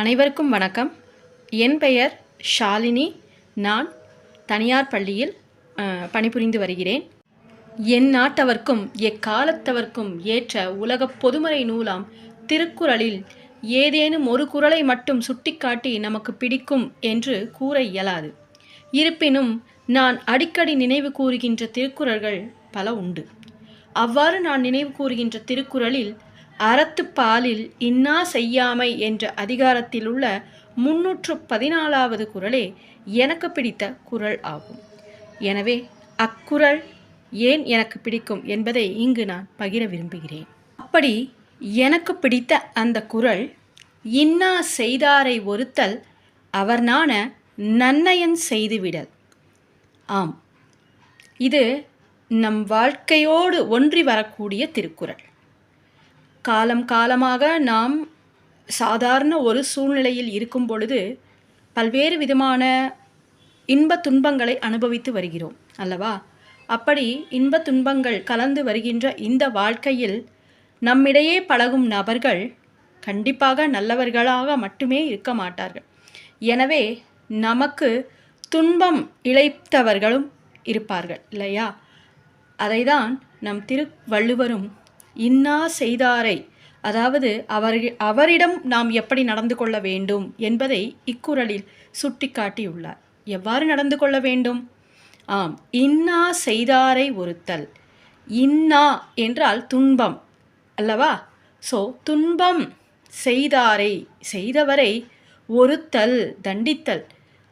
அனைவருக்கும் வணக்கம். என் பெயர் ஷாலினி. நான் தனியார் பள்ளியில் பணிபுரிந்து வருகிறேன். என் நாட்டவர்க்கும் எக்காலத்தவர்க்கும் ஏற்ற உலகப் பொதுமறை நூலாம் திருக்குறளில் ஏதேனும் ஒரு குறளை மட்டும் சுட்டிக்காட்டி நமக்கு பிடிக்கும் என்று கூற இயலாது. இருப்பினும் நான் அடிக்கடி நினைவு கூறுகின்ற திருக்குறள்கள் பல உண்டு. அவ்வாறு நான் நினைவு கூறுகின்ற திருக்குறளில் அறத்துப்பாலில் இன்னா செய்யாமை என்ற அதிகாரத்தில் உள்ள முன்னூற்று பதினாலாவது குறளே எனக்கு பிடித்த குறள் ஆகும். எனவே அக்குரல் ஏன் எனக்கு பிடிக்கும் என்பதை இங்கு நான் பகிர விரும்புகிறேன். அப்படி எனக்கு பிடித்த அந்த குறள் இன்னா செய்தாரை ஒருத்தல் அவர் நாண நன்னயன் செய்துவிடல். ஆம் இது நம் வாழ்க்கையோடு ஒன்றி வரக்கூடிய திருக்குறள். காலம் காலமாக நாம் சாதாரண ஒரு சூழ்நிலையில் இருக்கும் பொழுது பல்வேறு விதமான இன்ப துன்பங்களை அனுபவித்து வருகிறோம் அல்லவா? அப்படி இன்ப துன்பங்கள் கலந்து வருகின்ற இந்த வாழ்க்கையில் நம்மிடையே பழகும் நபர்கள் கண்டிப்பாக நல்லவர்களாக மட்டுமே இருக்க மாட்டார்கள். எனவே நமக்கு துன்பம் இழைத்தவர்களும் இருப்பார்கள் இல்லையா? அதைதான் நம் திருவள்ளுவரும் இன்னா செய்தாரை. அதாவது அவர் அவரிடம் நாம் எப்படி நடந்து கொள்ள வேண்டும் என்பதை இக்குறளில் சுட்டிக்காட்டியுள்ளார். எவ்வாறு நடந்து கொள்ள வேண்டும்? ஆம் இன்னா செய்தாரை ஒருத்தல். இன்னா என்றால் துன்பம் அல்லவா? ஸோ துன்பம் செய்தாரை செய்தவரை ஒருத்தல் தண்டித்தல்.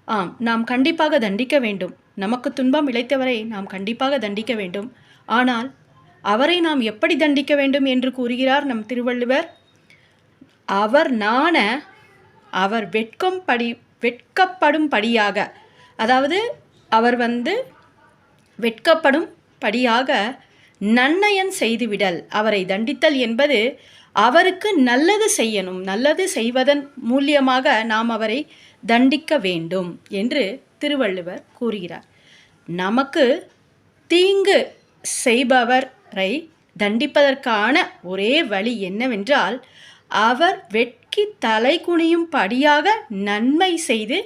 ஆம் நாம் கண்டிப்பாக தண்டிக்க வேண்டும். நமக்கு துன்பம் இழைத்தவரை நாம் கண்டிப்பாக தண்டிக்க வேண்டும். ஆனால் அவரை நாம் எப்படி தண்டிக்க வேண்டும் என்று கூறுகிறார் நம் திருவள்ளுவர். அவர் நாண அவர் வெட்கம் படி வெட்கப்படும் படியாக அதாவது அவர் வந்து வெட்கப்படும் படியாக நன்னயன் செய்துவிடல் அவரை தண்டித்தல் என்பது அவருக்கு நல்லது செய்யணும் நல்லது செய்வதன் மூலியமாக நாம் அவரை தண்டிக்க வேண்டும் என்று திருவள்ளுவர் கூறுகிறார். நமக்கு தீங்கு செய்பவர் தண்டிப்பதற்கான ஒரே வழி என்னவென்றால் அவர் வெட்கி தலை குனியும் படியாக நன்மை செய்து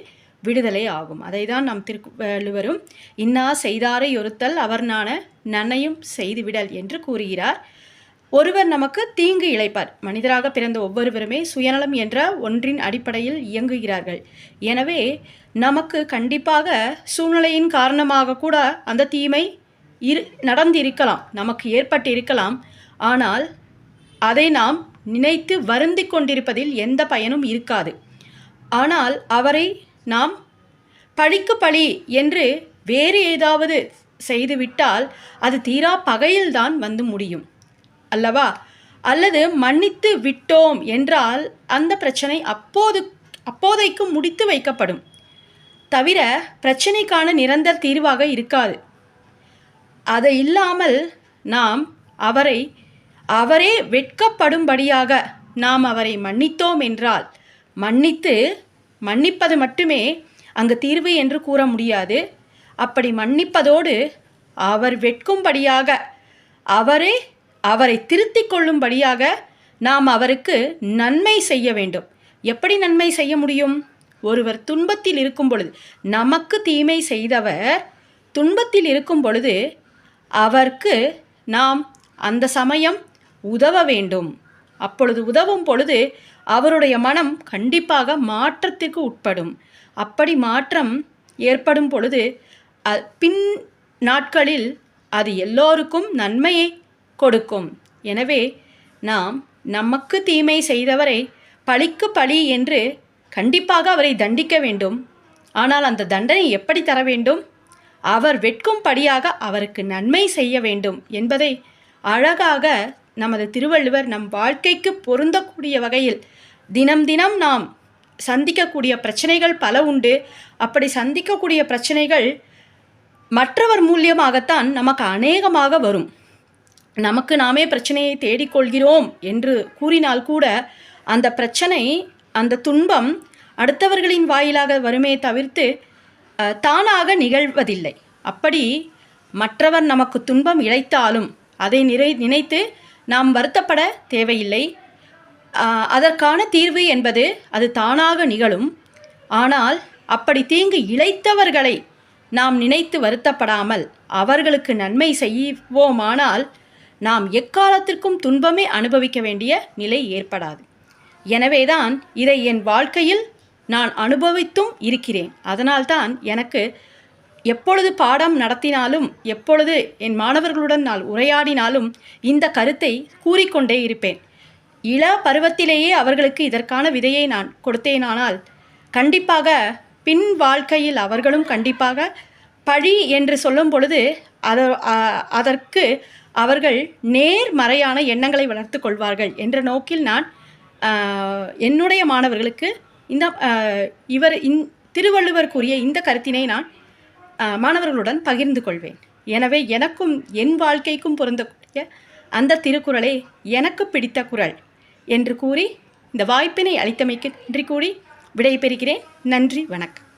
விடுதலை ஆகும். அதை தான் நாம் திருவள்ளுவரும் இன்னா செய்தாரை ஒருத்தல் அவர் நாண நன்னையும் செய்துவிடல் என்று கூறுகிறார். ஒருவர் நமக்கு தீங்கு இழைப்பார். மனிதராக பிறந்த ஒவ்வொருவருமே சுயநலம் என்ற ஒன்றின் அடிப்படையில் இயங்குகிறார்கள். எனவே நமக்கு கண்டிப்பாக சூழ்நிலையின் காரணமாக கூட அந்த தீமை இரு நடந்திருக்கலாம் நமக்கு ஏற்பட்டு இருக்கலாம் ஆனால் அதை நாம் நினைத்து வருந்தி கொண்டிருப்பதில் எந்த பயனும் இருக்காது. ஆனால் அவரை நாம் பழிக்கு பழி என்று வேறு ஏதாவது செய்துவிட்டால் அது தீரா பகையில்தான் வந்து முடியும். அல்லவா? அல்லது மன்னித்து விட்டோம் என்றால் அந்த பிரச்சனை அப்போது அப்போதைக்கு முடித்து வைக்கப்படும். தவிர பிரச்சனைக்கான நிரந்தர தீர்வாக இருக்காது. அது இல்லாமல் நாம் அவரை அவரே வெட்கப்படும்படியாக நாம் அவரை மன்னித்தோம் என்றால் மன்னித்து மன்னிப்பது மட்டுமே அங்கு தீர்வு என்று கூற முடியாது. அப்படி மன்னிப்பதோடு அவர் வெட்கும்படியாக அவரே அவரை திருத்திக் கொள்ளும்படியாக நாம் அவருக்கு நன்மை செய்ய வேண்டும். எப்படி நன்மை செய்ய முடியும்? ஒருவர் துன்பத்தில் இருக்கும் பொழுது நமக்கு தீமை செய்தவர் துன்பத்தில் இருக்கும் பொழுது அவர்க்கு நாம் அந்த சமயம் உதவ வேண்டும். அப்பொழுது உதவும் பொழுது அவருடைய மனம் கண்டிப்பாக மாற்றத்திற்கு உட்படும். அப்படி மாற்றம் ஏற்படும் பொழுது அ- பின் நாட்களில் அது எல்லோருக்கும் நன்மையை கொடுக்கும். எனவே நாம் நமக்கு தீமை செய்தவரை பழிக்கு பழி என்று கண்டிப்பாக அவரை தண்டிக்க வேண்டும். ஆனால் அந்த தண்டனை எப்படி தர வேண்டும்? அவர் வெட்கும்படியாக அவருக்கு நன்மை செய்ய வேண்டும் என்பதை அழகாக நமது திருவள்ளுவர் நம் வாழ்க்கைக்கு பொருந்தக்கூடிய வகையில் தினம் தினம் நாம் சந்திக்கக்கூடிய பிரச்சனைகள் பல உண்டு. அப்படி சந்திக்கக்கூடிய பிரச்சனைகள் மற்றவர் மூலியமாகத்தான் நமக்கு அநேகமாக வரும். நமக்கு நாமே பிரச்சனையை தேடிக்கொள்கிறோம் என்று கூறினால் கூட அந்த பிரச்சனை அந்த துன்பம் அடுத்தவர்களின் வாயிலாக வருமே தவிர்த்து தானாக நிகழ்வதில்லை. அப்படி மற்றவர் நமக்கு துன்பம் இழைத்தாலும் அதை நிறை நினைத்து நாம் வருத்தப்பட தேவையில்லை. அதற்கான தீர்வு என்பது அது தானாக நிகழும். ஆனால் அப்படி தீங்கு இழைத்தவர்களை நாம் நினைத்து வருத்தப்படாமல் அவர்களுக்கு நன்மை செய்வோமானால் நாம் எக்காலத்திற்கும் துன்பமே அனுபவிக்க வேண்டிய நிலை ஏற்படாது. எனவேதான் இதை என் வாழ்க்கையில் நான் அனுபவித்தும் இருக்கிறேன். அதனால்தான் எனக்கு எப்பொழுது பாடம் நடத்தினாலும் எப்பொழுது என் மாணவர்களுடன் நான் உரையாடினாலும் இந்த கருத்தை கூறிக்கொண்டே இருப்பேன். இள பருவத்திலேயே அவர்களுக்கு இதற்கான விதையை நான் கொடுத்தேனானால் கண்டிப்பாக பின் வாழ்க்கையில் அவர்களும் கண்டிப்பாக பழி என்று சொல்லும் பொழுது அத அதற்கு அவர்கள் நேர்மறையான எண்ணங்களை வளர்த்து கொள்வார்கள் என்ற நோக்கில் நான் என்னுடைய மாணவர்களுக்கு இந்த இவர் இன் திருவள்ளுவர் கூறிய இந்த கருத்தினை நான் மாணவர்களுடன் பகிர்ந்து கொள்வேன். எனவே எனக்கும் என் வாழ்க்கைக்கும் பொருந்தக்கூடிய அந்த திருக்குறளே எனக்கு பிடித்த குறள் என்று கூறி இந்த வாய்ப்பினை அளித்தமைக்கு நன்றி கூறி விடைபெறுகிறேன். நன்றி வணக்கம்.